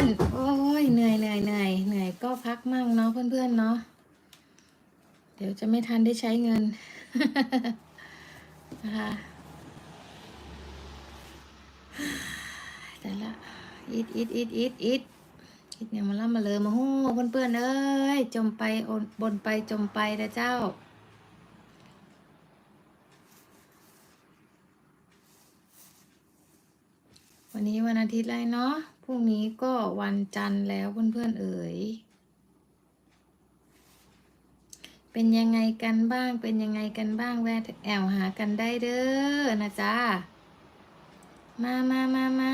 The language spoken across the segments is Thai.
อนๆ โอ้ยเหนื่อยเหนื่อยเหนื่อยเหนื่อยก็พักมั่งเนาะเพื่อนๆเนาะ เดี๋ยวจะไม่ทันได้ใช้เงินนะคะแต่ละอิดอิดอิดอิดอิดอิดเนี่ยมาล่ำมาเลยมาหู้เพื่อนๆเอ้ยจมไปบนไปจมไปนะเจ้าวันนี้วันอาทิตย์แล้วเนาะ รุ่งนี้ก็วันจันทร์แล้วเพื่อนๆเอ๋ย เป็นยังไงกันบ้าง เป็นยังไงกันบ้าง แวะแอวหากันได้เด้อนะจ๊ะ มามามามา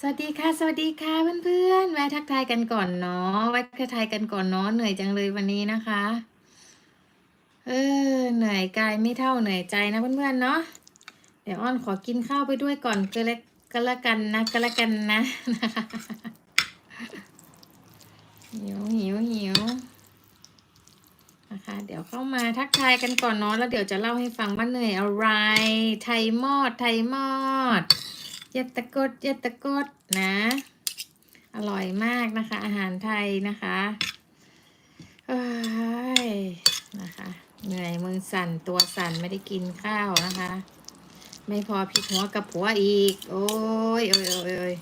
สวัสดีค่ะ สวัสดีค่ะเพื่อนๆแวะทักทายกันก่อนเนาะแวะทักทายกันก่อนเนาะเหนื่อยจังเลยวันนี้นะคะ เออ เหนื่อยกายไม่เท่าเหนื่อยใจนะเพื่อนๆเนาะ เดี๋ยวอ้อนขอกินข้าวไปด้วยก่อนก็แล้วก็แล้วกันนะก็แล้วกันนะหิวหิวหิวนะคะเดี๋ยวเข้ามาทักทายกันก่อนเนาะแล้วเดี๋ยวจะเล่าให้ฟังว่าเหนื่อยอะไร ไทยมอดไทยมอด เยตะกดเยตะกดนะ อร่อยมากนะคะ อาหารไทยนะคะเอ้ยนะคะ เหนื่อยมือสั่นตัวสั่นไม่ได้กินข้าวนะคะ ไม่พอผิดหัวกับผัวอีก โอ้ยโอ้ยโอ้ยโอ้ย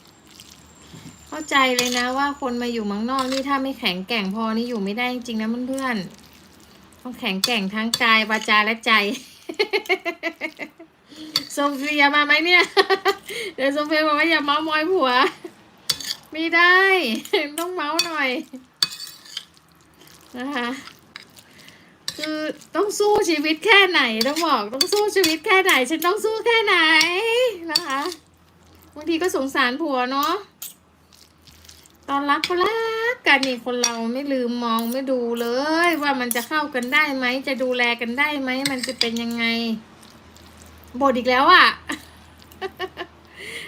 เข้าใจเลยนะว่าคนมาอยู่เมืองนอกนี่ถ้าไม่แข็งแกร่งพอนี่อยู่ไม่ได้จริงนะเพื่อนๆต้องแข็งแกร่งทั้งกายวาจาและใจโซเฟียมาไหมเนี่ย เดี๋ยวโซเฟียบอกว่าอย่าเมามอยผัว ไม่ได้ ต้องเมาหน่อยนะคะ คือต้องสู้ชีวิตแค่ไหนต้องบอกต้องสู้ชีวิตแค่ไหน ฉันต้องสู้แค่ไหนนะคะบางทีก็สงสารผัวเนาะตอนรักก็รักกันนี่คนเราไม่ลืมมองไม่ดูเลย ว่ามันจะเข้ากันได้ไหมจะดูแลกันได้ไหมมันจะเป็นยังไงบ่นอีกแล้วอะ่ะ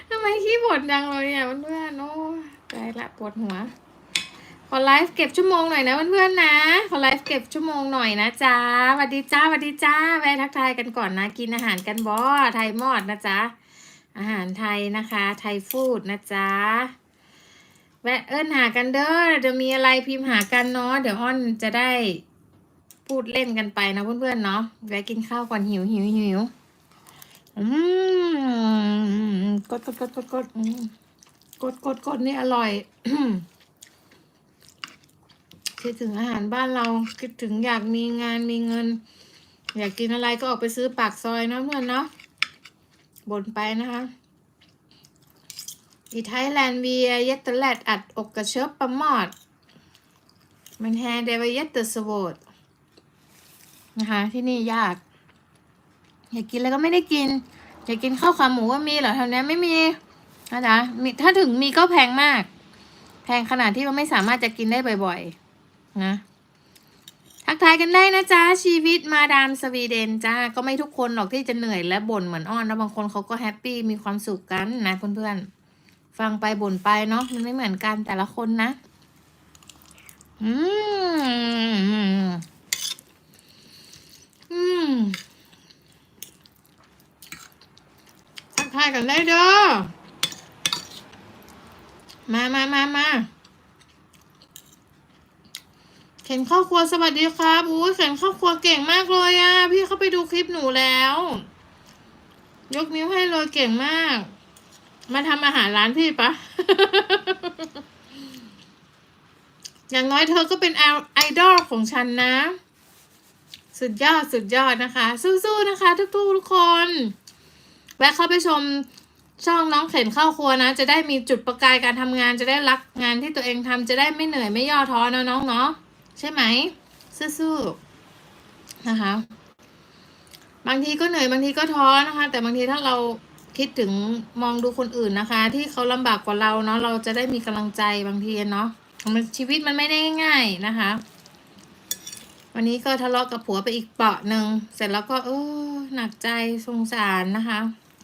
ทำไมขี้บ่นจังเลยเนี่ยเพื่อนๆโอ้ใจละปวดหัว อไลฟ์เก็บชั่วโมงหน่อยนะเพื่อนๆนะ ขอไลฟ์เก็บชั่วโมงหน่อยนะจ๊ะสวัสดีจ้าสวัสดีจ้าแวะทักทายกันก่อนนะ กินอาหารกันบอไทยมอดนะจ๊ะ อาหารไทยนะคะ ไทยฟู้ดนะจ๊ะ แวะเอิ้นหากันเด้อเดี๋ยวมีอะไรพิมพ์หากันเนาะ เดี๋ยวอ้อนจะได้พูดเล่นกันไปนะเพื่อนๆเนาะ แวะกินข้าวก่อนหิวหิวหิวอืมกดกดกดกดกดกดกดกดนี่อร่อย คิดถึงอาหารบ้านเราคิดถึงอยากมีงานมีเงิน อยากกินอะไรก็ออกไปซื้อปากซอยเนาะเพื่อนเนาะบ่นไปนะคะอีไทยแลนด์เวียเยตเตอร์แลดอัดอกกระเชิบประมอด มันแฮเดวเยตเตอร์สวดนะคะที่นี่ยาก อยากกินอะไรก็ไม่ได้กิน อยากกินข้าวขาหมูก็มีเหรอแถวนี้ไม่มีนะจ๊ะถ้าถึงมีก็แพงมาก แพงขนาดที่ว่าไม่สามารถจะกินได้บ่อย ๆ นะ ทักทายกันได้นะจ๊ะ ชีวิตมาดามสวีเดนจ้าก็ไม่ทุกคนหรอกที่จะเหนื่อยและบ่นเหมือนอ้อนแล้วบางคนเขาก็แฮปปี้มีความสุขกันนะเพื่อนๆฟังไปบ่นไปเนาะมันไม่เหมือนกันแต่ละคนนะ อืมอืมทักทายกันได้เด้อมามามามา เข็นเข้าครัวสวัสดีครับอุ้ยเข็นเข้าครัวเก่งมากเลยอะ่ะ พี่เขาไปดูคลิปหนูแล้ว ยกนิ้วให้เลยเก่งมาก มาทำอาหารร้านพี่ปะ อย่างน้อยเธอก็เป็นไอดอลของฉันนะ สุดยอดสุดยอดนะคะ สู้ๆนะคะ ทุกๆทุกคนแวะเข้าไปชมช่องน้องเข็นเข้าครัวนะ จะได้มีจุดประกายการทำงานจะได้รักงานที่ตัวเองทำจะได้ไม่เหนื่อยไม่ย่อท้อนะน้องเนาะ ใช่ไหมสู้ๆนะคะ บางทีก็เหนื่อยบางทีก็ท้อนะคะ แต่บางทีถ้าเราคิดถึงมองดูคนอื่นนะคะ ที่เขาลำบากกว่าเราเนาะเราจะได้มีกำลังใจบางทีเนาะมันชีวิตมันไม่ได้ง่ายๆนะคะ วันนี้ก็ทะเลาะกับผัวไปอีกเปาะหนึ่งเสร็จแล้วก็เออหนักใจสงสารนะคะ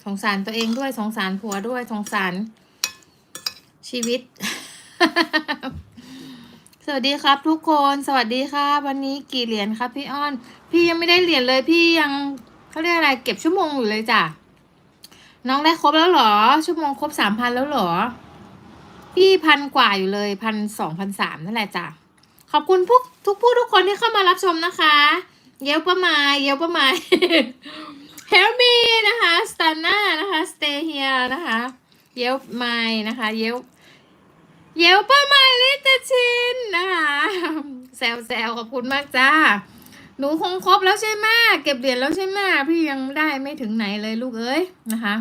สงสารตัวเองด้วยสงสารผัวด้วยสงสารชีวิต สวัสดีครับทุกคนสวัสดีค่ะ วันนี้กี่เหรียญครับพี่อ้อน พี่ยังไม่ได้เหรียญเลยพี่ยังเขาเรียกอะไรเก็บชั่วโมงอยู่เลยจ้ะน้องได้ครบแล้วเหรอ ชั่วโมงครบสามพันแล้วเหรอ พี่พันกว่าอยู่เลยพันสองพันสามนั่นแหละจ้ะขอบคุณพวกทุกผู้ทุกคนที่เข้ามารับชมนะคะ เยลประมาเยลประมา Help me นะคะ s t a n a นะคะ Stay here นะคะ เยลไมนะคะ เยล เยลประมาลิตชินนะคะแซวแซวขอบคุณมากจ้า หนูคงครบแล้วใช่ไหมเก็บเหรียญแล้วใช่ไหมพี่ยังได้ไม่ถึงไหนเลยลูกเอ้ยนะคะ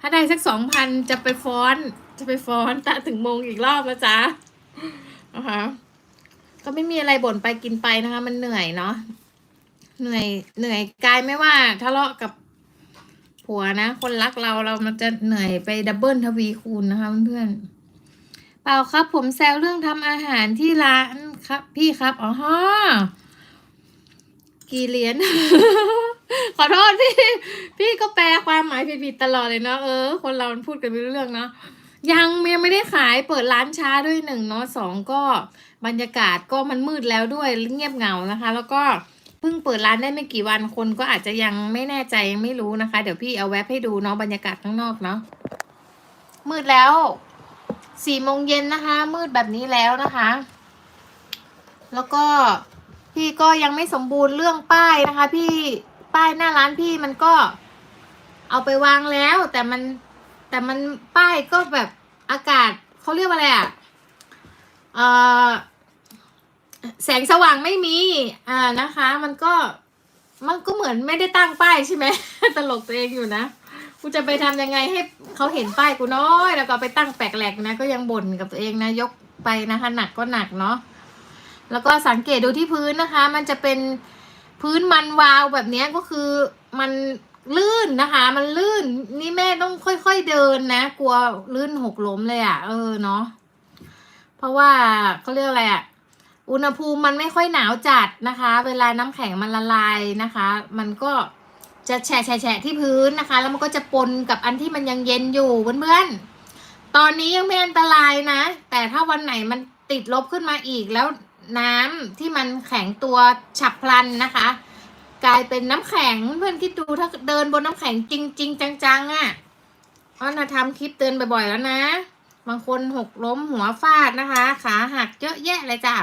ถ้าได้สักสองพันจะไปฟ้อน จะไปฟ้อนตะถึงมงอีกรอบนะจ๊ะนะคะก็ไม่มีอะไรบ่นไปกินไปนะคะ มันเหนื่อยเนาะเหนื่อยเหนื่อยกายไม่ว่าทะเลาะกับผัวนะ คนรักเราเรามันจะเหนื่อยไปดับเบิลทวีคูณนะคะเพื่อนๆ เปล่าครับ ผมแซวเรื่องทำอาหารที่ร้านครับ พี่ครับอ๋อฮะกี่เหรียญ ขอโทษพี่ พี่ก็แปลความหมายผิดๆตลอดเลยเนาะเออ คนเรามันพูดกันไม่รู้เรื่องเนาะยังยังไม่ได้ขายเปิดร้านช้าด้วยหนึ่งเนาะสองก็บรรยากาศก็มันมืดแล้วด้วยเงียบเหงานะคะ แล้วก็เพิ่งเปิดร้านได้ไม่กี่วันคนก็อาจจะยังไม่แน่ใจยังไม่รู้นะคะ เดี๋ยวพี่เอาแวบให้ดูเนาะบรรยากาศข้างนอกเนาะมืดแล้ว สี่โมงเย็นนะคะ มืดแบบนี้แล้วนะคะ แล้วก็พี่ก็ยังไม่สมบูรณ์เรื่องป้ายนะคะ พี่ป้ายหน้าร้านพี่มันก็เอาไปวางแล้ว แต่มันแต่มันป้ายก็แบบอากาศเขาเรียกว่าอะไรอะเอ่อแสงสว่างไม่มีอ่านะคะ มันก็มันก็เหมือนไม่ได้ตั้งป้ายใช่ไหมตลกตัวเองอยู่นะ กูจะไปทำยังไงให้เขาเห็นป้ายกูน้อย แล้วก็ไปตั้งแปลกแหลกนะ ก็ยังบ่นกับตัวเองนะ ยกไปนะคะ หนักก็หนักเนาะ แล้วก็สังเกตดูที่พื้นนะคะ มันจะเป็นพื้นมันวาวแบบเนี้ยก็คือมันลื่นนะคะ มันลื่น นี่แม่ต้องค่อยๆเดินนะ กลัวลื่นหกล้มเลยอะ่ะ เออเนาะ เพราะว่าเขาเรียกอะไรอะ่ะ อุณหภูมิมันไม่ค่อยหนาวจัดนะคะ เวลาน้ำแข็งมันละลายนะคะ มันก็ จะแฉะแฉะแฉะที่พื้นนะคะ แล้วมันก็จะปนกับอันที่มันยังเย็นอยู่เพื่อนๆตอนนี้ยังไม่อันตรายนะ แต่ถ้าวันไหนมันติดลบขึ้นมาอีกแล้วน้ำที่มันแข็งตัวฉับพลันนะคะ กลายเป็นน้ำแข็งเพื่อนคิดดูถ้าเดินบนน้ำแข็งจริง ๆ จังๆอะ่ะอ้อนนะทำคลิปเตือนบ่อยๆแล้วนะ บางคนหกล้มหัวฟาดนะคะ ขาหักเยอะแยะเลยจ้ะ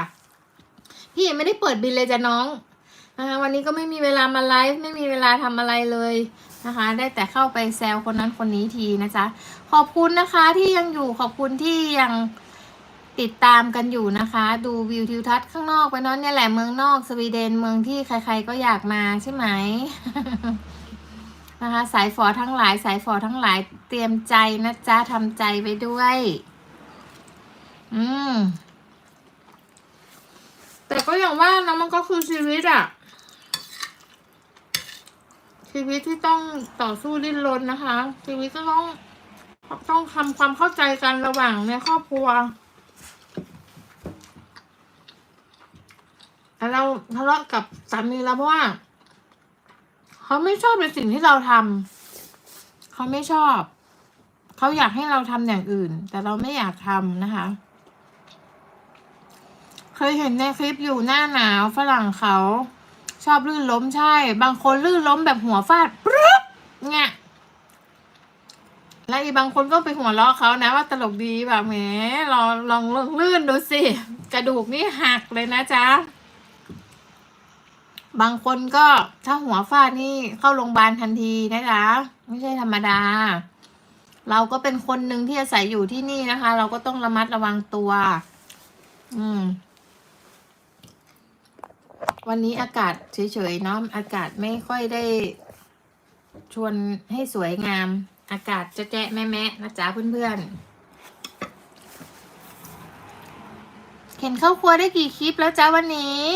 พี่ยังไม่ได้เปิดบินเลยจ้ะน้อง นะคะวันนี้ก็ไม่มีเวลามาไลฟ์ไม่มีเวลาทำอะไรเลยนะคะ ได้แต่เข้าไปแซวคนนั้นคนนี้ทีนะจ๊ะขอบคุณนะคะที่ยังอยู่ขอบคุณที่ยังติดตามกันอยู่นะคะ ดูวิวทิวทัศน์ข้างนอกไปเนอนเนี่ยแหละเมืองนอกสวีเดนเมืองที่ใคร ๆก็อยากมาใช่ไหมนะคะสายฝอทั้งหลาย สายฝอทั้งหลายเตรียมใจนะจ๊ะทำใจไปด้วย อืม แต่ก็อย่างว่านะมันก็คือชีวิตอะ ชีวิตที่ต้องต่อสู้ดิ้นรนนะคะ ชีวิตก็ต้องต้องทำความเข้าใจกันระหว่างในครอบครัวแต่เราทะเลาะกับสามีเราเพราะว่า เขาไม่ชอบในสิ่งที่เราทำเขาไม่ชอบ เขาอยากให้เราทำอย่างอื่น แต่เราไม่อยากทำนะคะ เคยเห็นในคลิปอยู่หน้าหนาวฝรั่งเขา ชอบลื่นล้มใช่ บางคนลื่นล้มแบบหัวฟาดปึ๊บเนี่ยแล้วอีกบางคนก็ไปหัวเราะเขานะว่าตลกดีแบบแหมลองลองลองลื่นดูสิ กระดูกนี่หักเลยนะจ๊ะ บางคนก็ถ้าหัวฟาดนี่เข้าโรงพยาบาลทันทีนะคะไม่ใช่ธรรมดา เราก็เป็นคนหนึ่งที่อาศัยอยู่ที่นี่นะคะ เราก็ต้องระมัดระวังตัว อืม วันนี้อากาศเฉยๆเนาะอากาศไม่ค่อยได้ ชวนให้สวยงาม อากาศจะแจ๊ะแม่แม่นะจ๊ะเพื่อนๆ เห็นเข้าครัวได้กี่คลิปแล้วจ้าวันนี้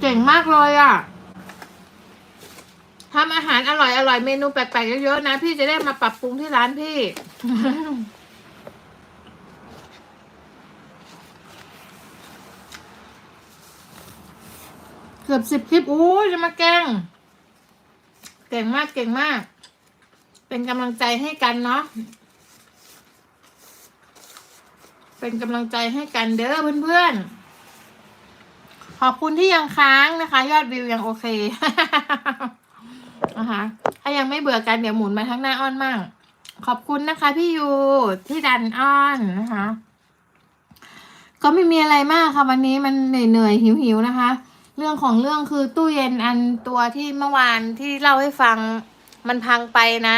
เก่งมากเลยอะ ทำอาหารอร่อยอร่อยเมนูแปลกๆเยอะๆนะ พี่จะได้มาปรับปรุงที่ร้านพี่ เกือบสิบคลิปโอ้จะมาแกล้งเก่งมากเก่งมาก เป็นกำลังใจให้กันเนาะเป็นกำลังใจให้กันเด้อเพื่อนๆขอบคุณที่ยังค้างนะคะ ยอดวิวยังโอเค นะคะ ถ้ายังไม่เบื่อกันเดี๋ยวหมุนมาทั้งหน้าอ้อนมั่ง ขอบคุณนะคะ พี่ยูที่ดันอ้อนนะคะ ก็ไม่มีอะไรมากค่ะวันนี้มันเหนื่อยๆหิวๆนะคะ เรื่องของเรื่องคือตู้เย็นอันตัวที่เมื่อวานที่เล่าให้ฟังมันพังไปนะ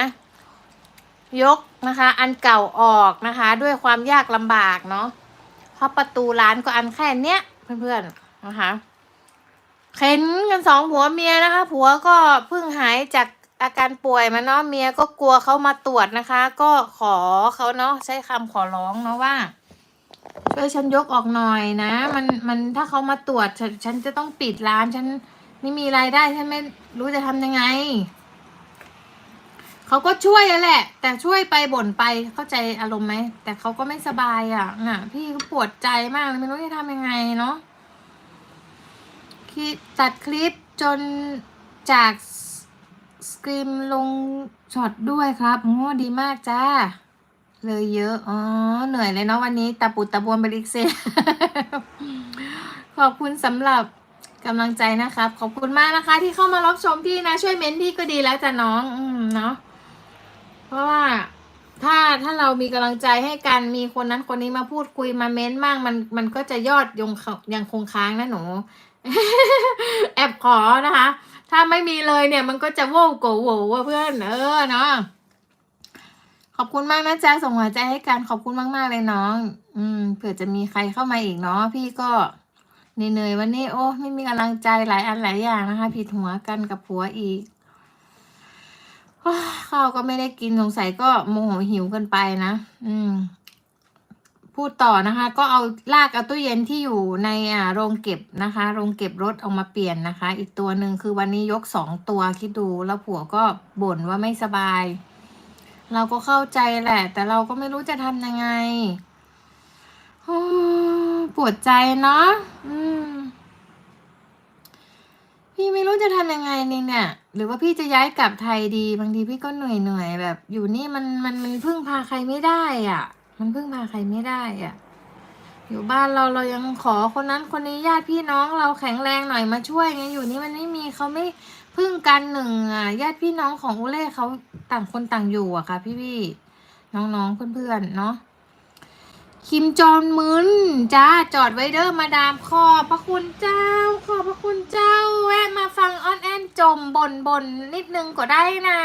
ยกนะคะ อันเก่าออกนะคะ ด้วยความยากลำบากเนาะเพราะประตูร้านก็อันแค่เนี้ยเพื่อนๆนะคะ เข็นกันสองผัวเมียนะคะ ผัวก็เพิ่งหายจากอาการป่วยมาเนาะเมียก็กลัวเขามาตรวจนะคะ ก็ขอเขาเนาะใช้คำขอร้องเนาะว่าช่วยฉันยกออกหน่อยนะ มันมันถ้าเขามาตรวจฉันฉันจะต้องปิดร้านฉันไม่มีรายได้ฉันไม่รู้จะทำยังไงเขาก็ช่วยแหละ แต่ช่วยไปบ่นไปเข้าใจอารมณ์ไหมแต่เขาก็ไม่สบายอะน่ะ พี่ก็ปวดใจมากเลยไม่รู้จะทำยังไงเนาะ คิดตัดคลิปจนจากสกรีมลงช็อตด้วยครับโอ้ดีมากจ้า เลยเยอะ อ๋อ เหนื่อยเลยเนาะวันนี้ตาปุดตาบวมไปอีกเซขอบคุณสำหรับกำลังใจนะครับ ขอบคุณมากนะคะ ที่เข้ามารับชมพี่นะ ช่วยเม้นพี่ก็ดีแล้วจ้ะน้อง อืมเนาะเพราะว่า ถ้าถ้าเรามีกำลังใจให้กันมีคนนั้นคนนี้มาพูดคุยมาเม้นบ้างมันมันก็จะยอดยงยังคงค้างนะหนู แอบขอนะคะ ถ้าไม่มีเลยเนี่ยมันก็จะโว้โกโวว่าเพื่อนเออเนาะขอบคุณมากนะจ๊ะส่งหัวใจให้กันขอบคุณมากๆเลยน้อง อืมเผื่อจะมีใครเข้ามาอีกเนาะพี่ก็เหนื่อยวันนี้โอ้ไม่มีกำลังใจหลายอันหลายอย่างนะคะ ผิดหัวกันกับผัวอีก ข้าวก็ไม่ได้กินสงสัยก็โมโหหิวกันไปนะ อืม พูดต่อนะคะ ก็เอาลากเอาตู้เย็นที่อยู่ในอ่าโรงเก็บนะคะ โรงเก็บรถเอามาเปลี่ยนนะคะ อีกตัวหนึ่งคือวันนี้ยกสองตัวคิดดูแล้วผัวก็บ่นว่าไม่สบาย เราก็เข้าใจแหละ แต่เราก็ไม่รู้จะทำยังไงปวดใจเนาะอืม พี่ไม่รู้จะทำยังไงนี่เนี่ย หรือว่าพี่จะย้ายกลับไทยดีบางทีพี่ก็เหนื่อยเหนื่อยแบบ อยู่นี่มันมันมันพึ่งพาใครไม่ได้อะ มันพึ่งพาใครไม่ได้อะ อยู่บ้านเราเรายังขอคนนั้นคนนี้ญาติพี่น้องเราแข็งแรงหน่อยมาช่วยไงอยู่นี่มันไม่มีเขาไม่พึ่งกันหนึ่งอะญาติพี่น้องของอุเล่เขาต่างคนต่างอยู่อะค่ะ พี่พี่น้องๆเพื่อนๆเนาะ คิมจอนมึนจ้าจอดไว้เด้อมาดามขอบพระคุณเจ้า ขอบพระคุณเจ้า แวะมาฟังออนแอนจมบนบนนิดนึงก็ได้นะ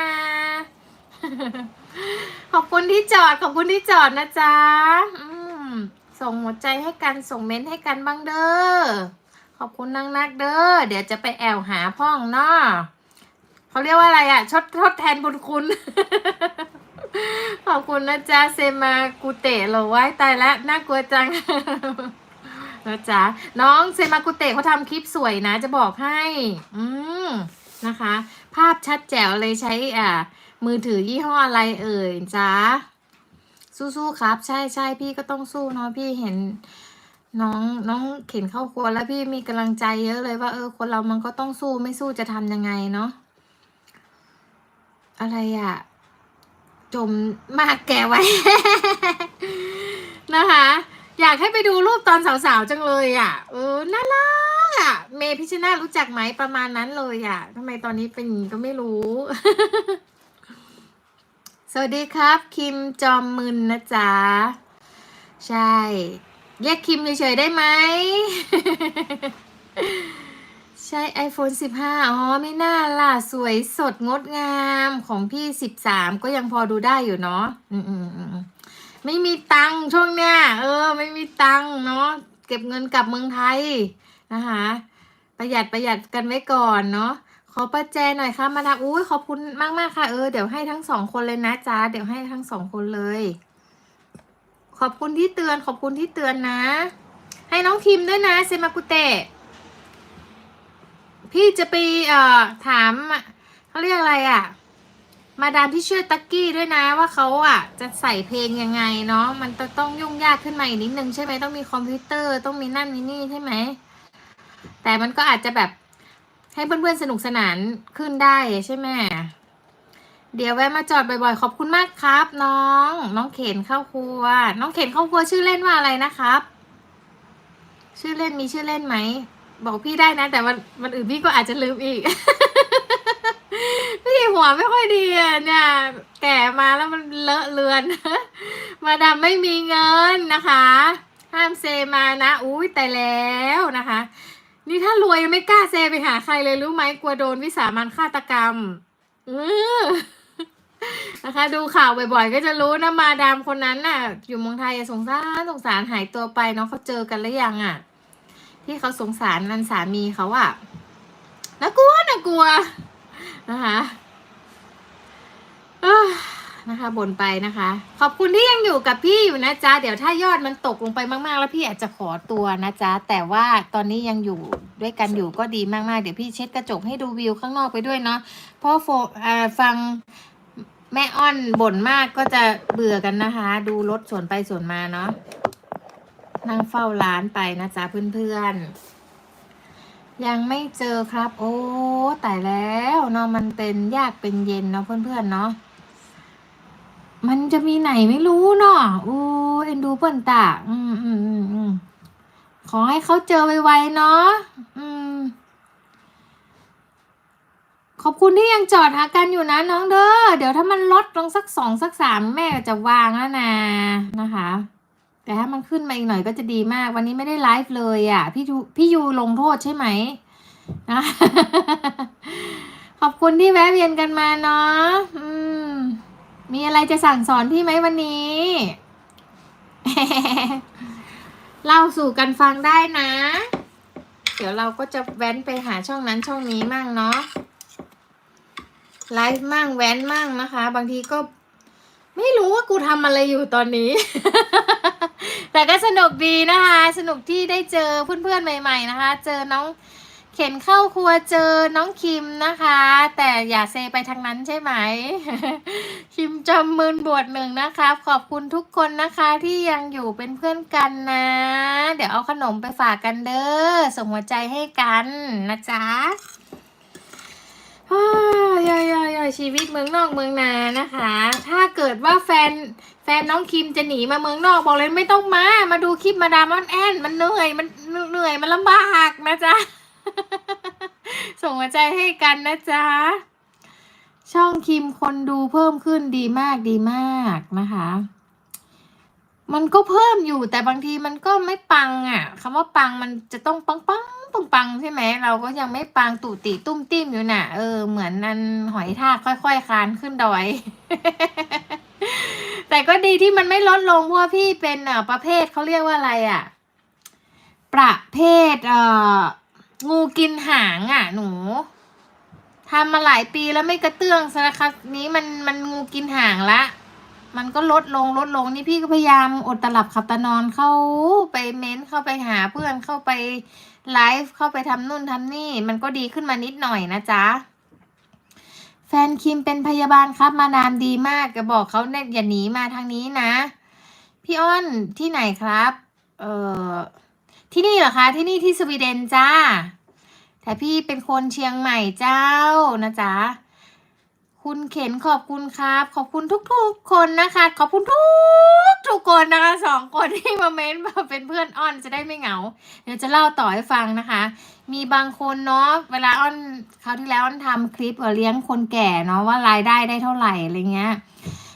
ขอบคุณที่จอด ขอบคุณที่จอดนะจ๊ะส่งหัวใจให้กันส่งเม้นต์ให้กันบ้างเด้อขอบคุณนักนักเด้อเดี๋ยวจะไปแอวหาพ่องเนาะเขาเรียกว่าอะไรอะชดทดแทนบุญคุณ ขอบคุณนะจ๊ะเซมากุเตะเหราไว้ตายแล้วน่ากลัวจังนะจ๊ะน้องเซมากุเตะเขาทำคลิปสวยนะ จะบอกให้ อืมนะคะ ภาพชัดแจ๋วเลยใช้อ่ามือถือยี่ห้ออะไรเอ่ยจ๊ะสู้ๆครับ ใช่ใช่พี่ก็ต้องสู้เนาะพี่เห็น น้องน้องเข็นเข้าครัวแล้วพี่มีกำลังใจเยอะเลยว่าเออคนเรามันก็ต้องสู้ไม่สู้จะทำยังไงเนาะอะไรอะ จมมากแกไว้ นะคะ อยากให้ไปดูรูปตอนสาวๆจังเลยอะเออน่ารักอะเมพิชนารู้จักไหมประมาณนั้นเลยอะทำไมตอนนี้เป็นอย่างนี้ก็ไม่รู้ สวัสดีครับ คิมจอมมึนนะจ๊ะ ใช่เรียกคิมเฉยๆได้ไหม ใช่ iPhone 15 อ๋อ ไม่น่าล่ะ สวยสดงดงามของพี่ 13 ก็ยังพอดูได้อยู่เนาะอืมอืมอืมไม่มีตังค์ช่วงเนี้ย เออ ไม่มีตังค์เนาะ เก็บเงินกลับเมืองไทยนะคะ ประหยัดประหยัดกันไว้ก่อนเนาะ ขอประแจหน่อยค่ะ มาดามอุ้ยขอบคุณมากมากค่ะ เออ เดี๋ยวให้ทั้งสองคนเลยนะจ๊ะเดี๋ยวให้ทั้งสองคนเลย ขอบคุณที่เตือน ขอบคุณที่เตือนนะ ให้น้องคิมด้วยนะ เซมากุเตะ พี่จะไปเอ่อถามเขาเรียกอะไรอะ่ะ มาดามที่ชื่อตักกี้ด้วยนะว่าเขาอะ จะใส่เพลงยังไงเนาะมันจะต้องยุ่งยากขึ้นมาอีกนิดนึงใช่ไหมต้องมีคอมพิวเตอร์ต้องมีนั่นมีนี่ใช่ไหมแต่มันก็อาจจะแบบให้เพื่อนๆสนุกสนานขึ้นได้ใช่ไหมเดี๋ยวแวะมาจอดบ่อยๆ ขอบคุณมากครับ น้อง น้องเข็นเข้าครัว น้องเข็นเข้าครัวชื่อเล่นว่าอะไรนะครับ ชื่อเล่นมีชื่อเล่นไหม บอกพี่ได้นะ แต่วันวันอื่นพี่ก็อาจจะลืมอีก พี่หัวไม่ค่อยดีอะเนี่ย แก่มาแล้วมันเลอะเลือน มาดามไม่มีเงินนะคะ ห้ามเซมานะอุ้ยแต่แล้วนะคะ นี่ถ้ารวยยังไม่กล้าเซไปหาใครเลยรู้ไหมกลัวโดนวิสามันฆาตกรรมเออนะคะดูข่าวบ่อยๆ ก็จะรู้นะมาดามคนนั้นน่ะ อยู่เมืองไทยอะสงสารสงสารหายตัวไปเนาะเขาเจอกันหรือยังอะ ที่เขาสงสารนันสามีเขาอะน่ากลัวน่ากลัวนะคะนะคะบ่นไปนะคะ ขอบคุณที่ยังอยู่กับพี่อยู่นะจ๊ะเดี๋ยวถ้ายอดมันตกลงไปมากๆ แล้วพี่อาจจะขอตัวนะจ๊ะแต่ว่าตอนนี้ยังอยู่ด้วยกันอยู่ก็ดีมากๆ เดี๋ยวพี่เช็ดกระจกให้ดูวิวข้างนอกไปด้วยเนาะเพราะโฟฟังแม่อ้อนบ่นมากก็จะเบื่อกันนะคะ ดูรถสวนไปสวนมาเนาะ นั่งเฝ้าร้านไปนะจ๊ะเพื่อนๆ ยังไม่เจอครับ โอ้ตายแล้วเนาะมันเป็นยากเป็นเย็นเนาะเพื่อนๆเนาะมันจะมีไหนไม่รู้เนาะโอ้เอ็นดูเปิ้นตาอืมอืมอืมอืมขอให้เขาเจอไวๆเนาะอืม ขอบคุณที่ยังจอดหากันอยู่นะน้องเด้อ เดี๋ยวถ้ามันลดลงสักสองสักสามแม่ก็จะวางแล้วนะนะคะ แต่ถ้ามันขึ้นมาอีกหน่อยก็จะดีมาก วันนี้ไม่ได้ไลฟ์เลยอะ พี่ยูพี่ยูลงโทษใช่ไหมนะขอบคุณที่แวะเวียนกันมาเนาะอืมมีอะไรจะสั่งสอนพี่ไหมวันนี้ เล่าสู่กันฟังได้นะ เดี๋ยวเราก็จะแว้นไปหาช่องนั้นช่องนี้มั่งเนาะไลฟ์มั่งแว้นมั่งนะคะ บางทีก็ ไม่รู้ว่ากูทำอะไรอยู่ตอนนี้ แต่ก็สนุกดีนะคะ สนุกที่ได้เจอเพื่อนๆใหม่ ๆ นะคะ เจอน้องเข็นเข้าครัวเจอน้องคิมนะคะ แต่อย่าเซไปทางนั้นใช่ไหม คิมจำมืนบวชหนึ่งนะครับขอบคุณทุกคนนะคะที่ยังอยู่เป็นเพื่อนกันนะ เดี๋ยวเอาขนมไปฝากกันเด้อส่งหัวใจให้กันนะจ๊ะ ยายายชีวิตเมืองนอกเมืองนานะคะ ถ้าเกิดว่าแฟนแฟนน้องคิมจะหนีมาเมืองนอกบอกเลยไม่ต้องมา มาดูคลิปมาดามอนแอนมันเหนื่อยมันเหนื่อยมันลำบากนะจ๊ะ ส่งหัวใจให้กันนะจ๊ะ ช่องคิมคนดูเพิ่มขึ้นดีมากดีมากนะคะ มันก็เพิ่มอยู่แต่บางทีมันก็ไม่ปังอะคำว่าปังมันจะต้องปังปัง ปังปังใช่ไหมเราก็ยังไม่ปังตุติตุ้มติ้มอยู่น่ะ เออเหมือนนันหอยทากค่อยๆคานขึ้นดอย แต่ก็ดีที่มันไม่ลดลงเพราะพี่เป็นอ่อประเภทเขาเรียกว่าอะไรอะ ประเภทเอ่องูกินหางอะ หนูทำมาหลายปีแล้วไม่กระเตื้องสารคัดนี้มันมันงูกินหางละมันก็ลดลงลดลงนี่พี่ก็พยายามอดตลับขับตะนอนเข้าไปเม้นเข้าไปหาเพื่อนเข้าไป ไลฟ์เข้าไปทำนู่นทำนี่ มันก็ดีขึ้นมานิดหน่อยนะจ๊ะแฟนคิมเป็นพยาบาลครับ มาดามดีมากจะบอกเขาเนี่ยอย่าหนีมาทางนี้นะ พี่อ้อนที่ไหนครับ เอ่อที่นี่เหรอคะ ที่นี่ที่สวีเดนจ้า แต่พี่เป็นคนเชียงใหม่เจ้านะจ๊ะ คุณเข็นขอบคุณครับ ขอบคุณทุกๆ คนนะคะ ขอบคุณทุกทุกคนนะคะสองคนที่มาเม้นมาเป็นเพื่อนอ้อนจะได้ไม่เหงา เดี๋ยวจะเล่าต่อให้ฟังนะคะ มีบางคนเนาะเวลาอ้อนคราวที่แล้วอ้อนทำคลิปเอ่อเลี้ยงคนแก่เนาะว่ารายได้ได้เท่าไหร่อะไรเงี้ย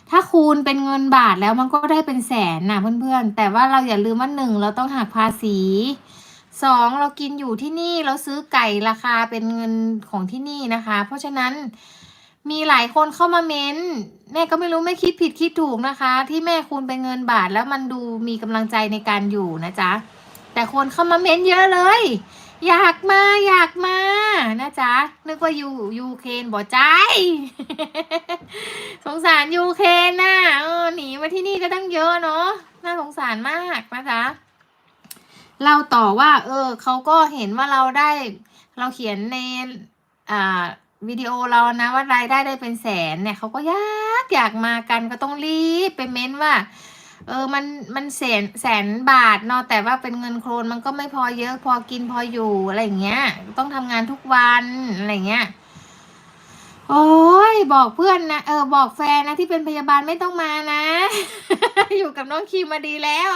ถ้าคูณเป็นเงินบาทแล้วมันก็ได้เป็นแสนนะเพื่อนๆ แต่ว่าเราอย่าลืมว่าหนึ่งเราต้องหักภาษีสองเรากินอยู่ที่นี่เราซื้อไก่ราคาเป็นเงินของที่นี่นะคะ เพราะฉะนั้น มีหลายคนเข้ามาเม้นแม่ก็ไม่รู้ไม่คิดผิดคิดถูกนะคะ ที่แม่คูณเป็นเงินบาทแล้วมันดูมีกำลังใจในการอยู่นะจ๊ะแต่คนเข้ามาเม้นเยอะเลย อยากมาอยากมานะจ๊ะนึกว่ายูยูเคนบ่ใจ สงสารยูเคนน่ะหนีมาที่นี่ก็ตั้งเยอะเนาะน่าสงสารมากนะจ๊ะเล่าต่อว่า เออเขาก็เห็นว่าเราได้ เราเขียนในอ่า วิดีโอเรานะว่ารายได้ได้เป็นแสนเนี่ยเขาก็อยากอยากมากันก็ต้องรีบไปเม้นว่า เออมันมันแสนแสนบาทเนาะแต่ว่าเป็นเงินโครนมันก็ไม่พอเยอะพอกินพออยู่อะไรอย่างเงี้ย ต้องทำงานทุกวันอะไรอย่างเงี้ยโอ้ยบอกเพื่อนนะเออบอกแฟนนะที่เป็นพยาบาลไม่ต้องมานะ อยู่กับน้องคิมมาดีแล้ว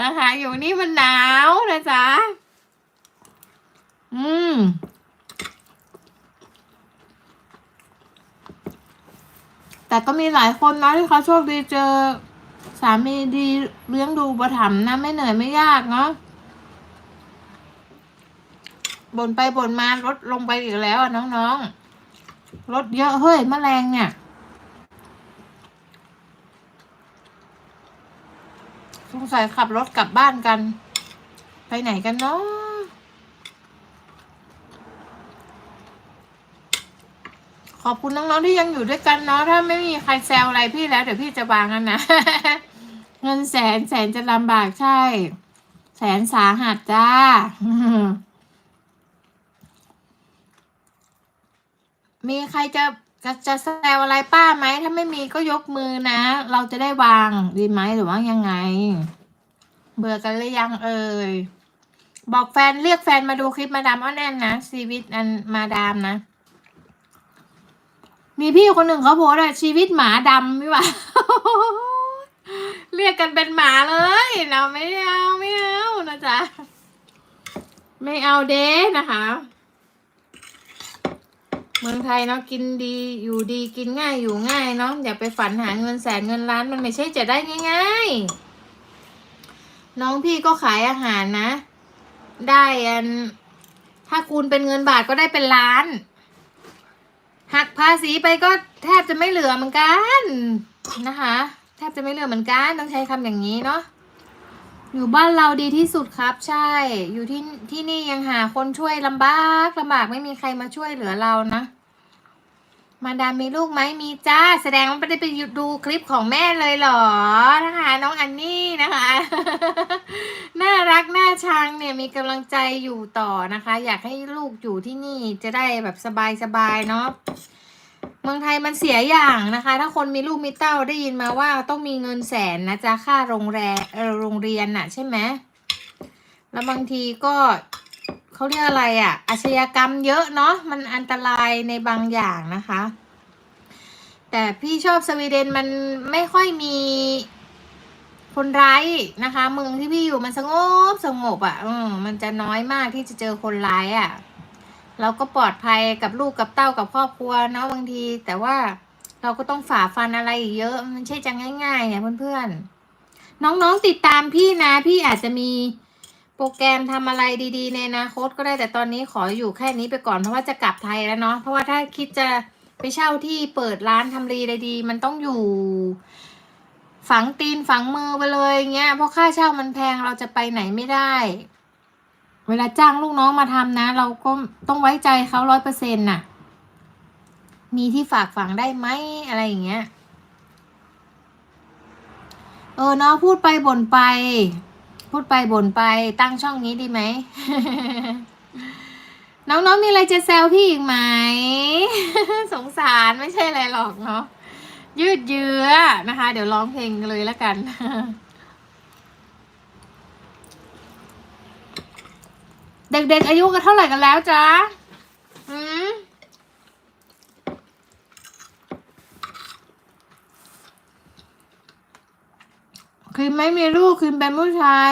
นะคะ อยู่นี่มันหนาวนะจ๊ะอืม แต่ก็มีหลายคนนะที่เขาโชคดีเจอ สามีดีเลี้ยงดูประถมนะไม่เหนื่อยไม่ยากเนาะบ่นไปบ่นมาลดลงไปอีกแล้วน้องๆลดเยอะเฮ้ยแมลงเนี่ยสงสัยขับรถกลับบ้านกัน ไปไหนกันเนาะ ขอบคุณน้องๆที่ยังอยู่ด้วยกันเนาะถ้าไม่มีใครแซวอะไรพี่แล้ว เดี๋ยวพี่จะวางกันนะ เงินแสนแสนจะลำบากใช่ แสนสาหัสจ้ามีใครจะจะจะแซวอะไรป้าไหม ถ้าไม่มีก็ยกมือนะ เราจะได้วางดีไหมหรือว่ายังไง เบื่อกันหรือยังเอ่ยบอกแฟนเรียกแฟนมาดูคลิปมาดามอ้อนแน่นนะชีวิตอันมาดามนะ มีพี่คนหนึ่งเขาโพสอะชีวิตหมาดำไม่ว่าเรียกกันเป็นหมาเลยเราไม่เอาไม่เอานะจ๊ะไม่เอาเด้นะคะ เมืองไทยเนาะกินดีอยู่ดีกินง่ายอยู่ง่ายเนาะอย่าไปฝันหาเงินแสนเงินล้านมันไม่ใช่จะได้ง่าย ๆ น้องพี่ก็ขายอาหารนะ ได้อันถ้าคูณเป็นเงินบาทก็ได้เป็นล้าน หักภาษีไปก็แทบจะไม่เหลือเหมือนกันนะคะ แทบจะไม่เหลือเหมือนกันต้องใช้คำอย่างนี้เนาะอยู่บ้านเราดีที่สุดครับใช่ อยู่ที่ที่นี่ยังหาคนช่วยลำบากลำบากไม่มีใครมาช่วยเหลือเรานะ มาดามมีลูกไหมมีจ้า แสดงว่าไม่ได้ไปดูคลิปของแม่เลยเหรอนะคะ น้องอันนี่นะคะ น่ารักน่าชังเนี่ยมีกำลังใจอยู่ต่อนะคะ อยากให้ลูกอยู่ที่นี่จะได้แบบสบายๆเนาะเมืองไทยมันเสียอย่างนะคะ ถ้าคนมีลูกมีเต้าได้ยินมาว่าต้องมีเงินแสนนะจ๊ะค่าโรงแรมโรงเรียนน่ะ ใช่ไหมแล้วบางทีก็ เขาเรียกอะไรอะ่ะ อาชญากรรมเยอะเนาะมันอันตรายในบางอย่างนะคะ แต่พี่ชอบสวีเดนมันไม่ค่อยมีคนร้ายนะคะ เมืองที่พี่อยู่มันสงบสงบอะ่ะอืมมันจะน้อยมากที่จะเจอคนร้ายอะ่ะเราก็ปลอดภัยกับลูกกับเต้ากับครอบครัวเนาะบางที แต่ว่าเราก็ต้องฝ่าฟันอะไรอีกเยอะ มันใช่จะง่ายๆเนี่ยเพื่อนๆน้องๆติดตามพี่นะ พี่อาจจะมี โปรแกรมทำอะไรดีๆ ในอนาคตก็ได้แต่ตอนนี้ขออยู่แค่นี้ไปก่อนเพราะว่าจะกลับไทยแล้วเนาะเพราะว่าถ้าคิดจะไปเช่าที่เปิดร้านทำรีอะไรดี มันต้องอยู่ ฝังตีนฝังมือไปเลยเงี้ยเพราะค่าเช่ามันแพงเราจะไปไหนไม่ได้ เวลาจ้างลูกน้องมาทำนะ เราก็ต้องไว้ใจเขาร้อยเปอร์เซ็นต์น่ะ มีที่ฝากฝังได้ไหมอะไรอย่างเงี้ย เออเนาะพูดไปบ่นไป พูดไปบ่นไปตั้งช่องนี้ดีไหม น้องๆมีอะไรจะแซวพี่อีกไหม สงสารไม่ใช่อะไรหรอกเนาะยืดเยื้อนะคะ เดี๋ยวร้องเพลงเลยแล้วกันเด็กๆอายุกันเท่าไหร่กันแล้วจ๊ะอืม คิมไม่มีลูกคิมเป็นผู้ชาย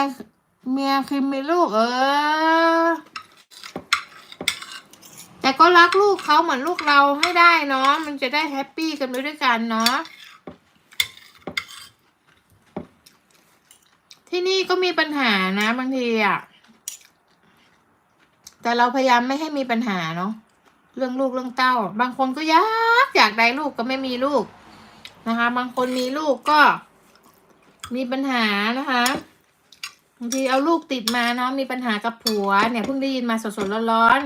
เมียคิมมีลูก เออ แต่ก็รักลูกเขาเหมือนลูกเราให้ได้เนาะมันจะได้แฮปปี้กันไปด้วยกันเนาะที่นี่ก็มีปัญหานะบางทีอะแต่เราพยายามไม่ให้มีปัญหาเนาะเรื่องลูกเรื่องเต้า บางคนก็อยากอยากได้ลูกก็ไม่มีลูกนะคะ บางคนมีลูกก็ มีปัญหานะคะบางทีเอาลูกติดมาเนาะมีปัญหากับผัว เนี่ยเพิ่งได้ยินมาสดๆร้อน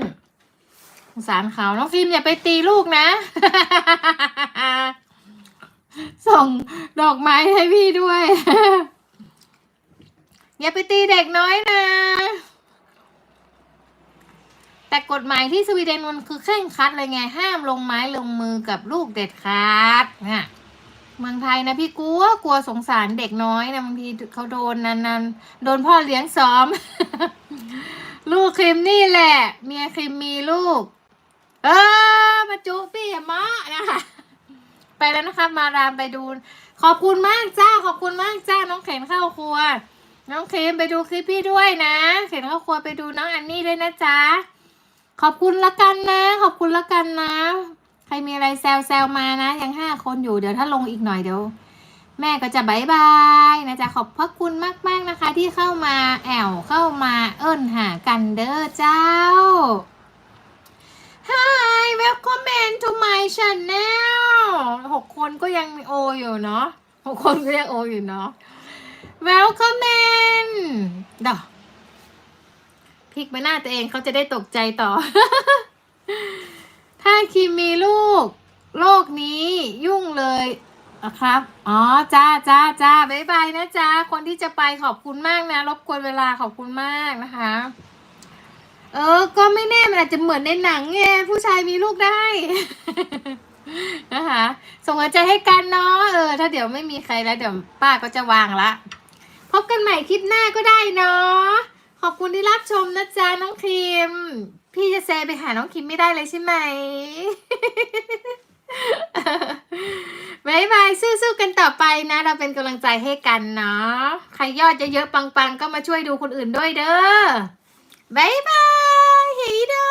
ๆสงสารเขาน้องฟิล์มอย่าไปตีลูกนะ ส่งดอกไม้ให้พี่ด้วย อย่าไปตีเด็กน้อยนะ แต่กฎหมายที่สวีเดนมันคือเคร่งครัดเลยไง ห้ามลงไม้ลงมือกับลูกเด็ดขาดเนี่ย เมืองไทยนะพี่กลัวกลัวสงสารเด็กน้อยนะบางทีเขาโดนนันนันๆโดนพ่อเลี้ยงซ้อม ลูกครีมนี่แหละ เมียครีมมีลูก เออมาจุพี่อย่ามะนะคะไปแล้วนะคะมารามไปดู ขอบคุณมากจ้า ขอบคุณมากจ้าน้องเข็นเข้าครัว น้องครีมไปดูคลิปพี่ด้วยนะ เข็นเข้าครัวไปดูน้องอันนี่ด้วยนะจ๊ะขอบคุณละกันนะ ขอบคุณละกันนะ ใครมีอะไรแซวแซวมานะ ยังห้าคนอยู่เดี๋ยวถ้าลงอีกหน่อยเดี๋ยว แม่ก็จะบายบายนะจ๊ะขอบพระคุณมาก ๆนะคะ ที่เข้ามาแอวเข้ามาเอิ้นหากันเด้อเจ้า Hi welcome to my channel หกคนก็ยังโออยู่เนาะหกคนก็ยังโออยู่เนาะ welcome in ดอกพลิกไปหน้าตัวเองเขาจะได้ตกใจต่อ คิมมีลูก โลกนี้ยุ่งเลยอะครับ อ๋อ จ้าจ้าจ้าบ๊ายบายนะจ้า คนที่จะไปขอบคุณมากนะ รบกวนเวลาขอบคุณมากนะคะ เออ ก็ไม่แน่ มันอาจจะเหมือนในหนังไง ผู้ชายมีลูกได้ นะคะ ส่งหัวใจให้กันเนาะ เออ ถ้าเดี๋ยวไม่มีใครแล้วเดี๋ยวป้าก็จะวางละ พบกันใหม่คลิปหน้าก็ได้เนาะ ขอบคุณที่รับชมนะจ๊ะน้องคิม พี่จะเซไปหาน้องคิมไม่ได้เลยใช่ไหมบายบายสู้ๆกันต่อไปนะ เราเป็นกำลังใจให้กันเนาะใครยอดเยอะๆปังๆ ก็มาช่วยดูคนอื่นด้วยเด้อบายบายเฮ้ยเด้อ